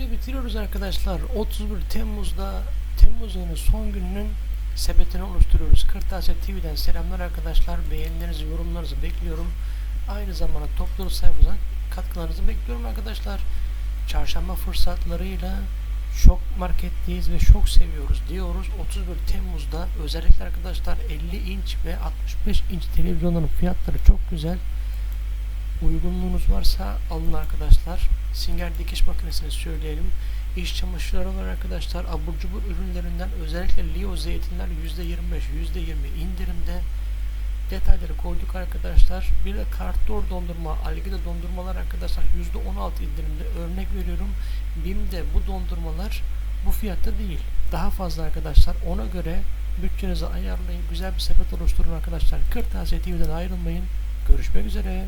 Videoyu bitiriyoruz arkadaşlar. 31 Temmuz'da Temmuz ayının son gününün sepetini oluşturuyoruz. Kırtasiye TV'den selamlar arkadaşlar. Beğenilerinizi, yorumlarınızı bekliyorum. Aynı zamanda topluluk sayfamıza katkılarınızı bekliyorum arkadaşlar. Çarşamba fırsatlarıyla şok marketteyiz ve çok seviyoruz diyoruz. 31 Temmuz'da özellikle arkadaşlar 50 inç ve 65 inç televizyonların fiyatları çok güzel. Uygunluğunuz varsa alın arkadaşlar. Singer dikiş makinesini söyleyelim. İş çamaşırları var arkadaşlar. Abur cubur ürünlerinden özellikle Leo zeytinler %25, %20 indirimde. Detayları koyduk arkadaşlar. Bir de kartdor dondurma, algida dondurmalar arkadaşlar %16 indirimde. Örnek veriyorum. BİM'de bu dondurmalar bu fiyatta değil. Daha fazla arkadaşlar. Ona göre bütçenizi ayarlayın. Güzel bir sepet oluşturun arkadaşlar. Kırtasiye TV'den ayrılmayın. Görüşmek üzere.